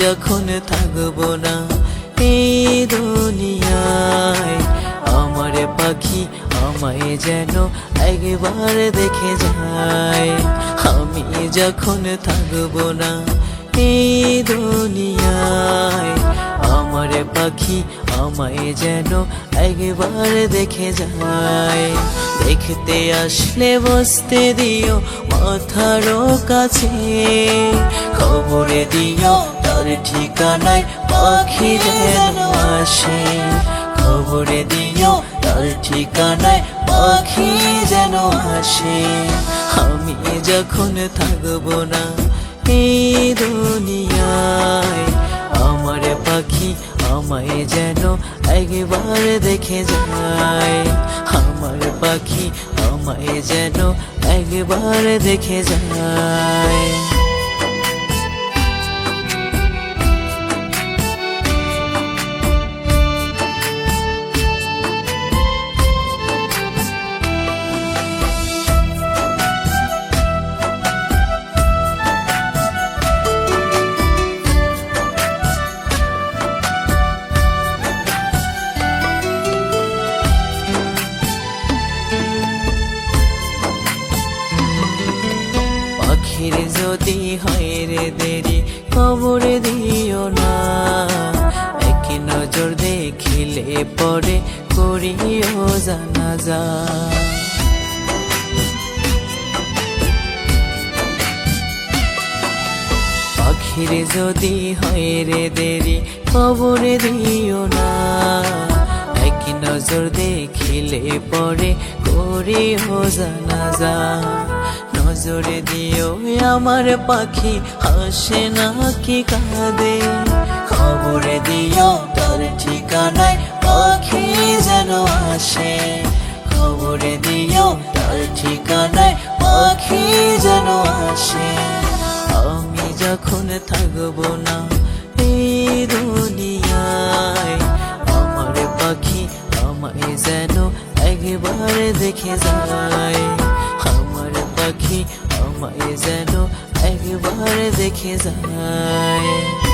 যখন থাকব না এই দুনিয়ায়, আমার পাখি আমায় যেন একবার দেখে যায়। আমি যখন থাকব না এই দুনিয়ায়, আমার পাখি আমায় যেন একবার দেখে যায়। দেখতে আসলে বসতে দিও মাথারও কাছে, খবরে দিও তার ঠিকানায় পাখি যেন আসে। খবরে দিও তার ঠিকানায় পাখি যেন আসে। আমি যখন থাকব না এই দুনিয়ায়, আমার পাখি আমায় যেন একবার দেখে যায়। আমার পাখি আমায় যেন একবার দেখে যায়। যদি হয় রে দেরি, খবর দিও না। এক নজর দেখিলে পরে করিও জানা যা পাখির যদি হয় রে দেরি, খবর দিও না। এক নজর দেখিলে পরে করিও জানা যা নজরে দিও আমার পাখি, হাসে না কি কাঁদে? খবরে দিও তার ঠিকানায় পাখি যেন আসে। খবরে দিও তার ঠিকানায় পাখি যেন আসে। আমি যখন থাকব না এই দুনিয়ায়, আমার পাখি আমায় যেন একবার দেখে যায়। আমার পাখি আমায় যেন একবার দেখে যায়।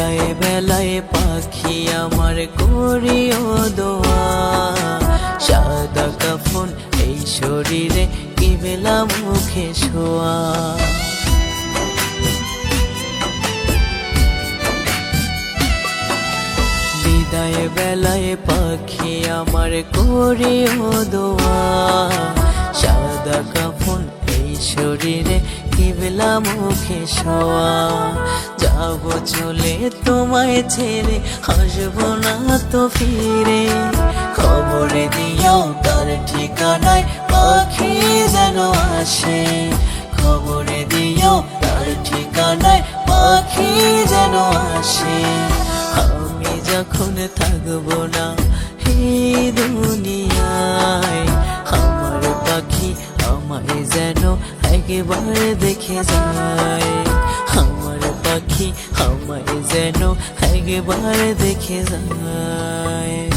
বিদায় বেলায় পাখি আমার করিও দোয়া। সাদা কাফন এই শরীরে কি বেলা মুখে শোয়া। বিদায় বেলায় পাখি আমার করিও দোয়া। সাদা কাফন এই শরীরে কিবলা মুখে শোয়া। যাব চলে তোমায় ছেড়ে হাসব না তো ফিরে। খবর দিও তার ঠিকানায়, পাখি যেন আসে। খবর দিও তার ঠিকানায়, পাখি যেন আসে। আমি যখন থাকব না পাখি আমায় যেন একবার দেখে যায়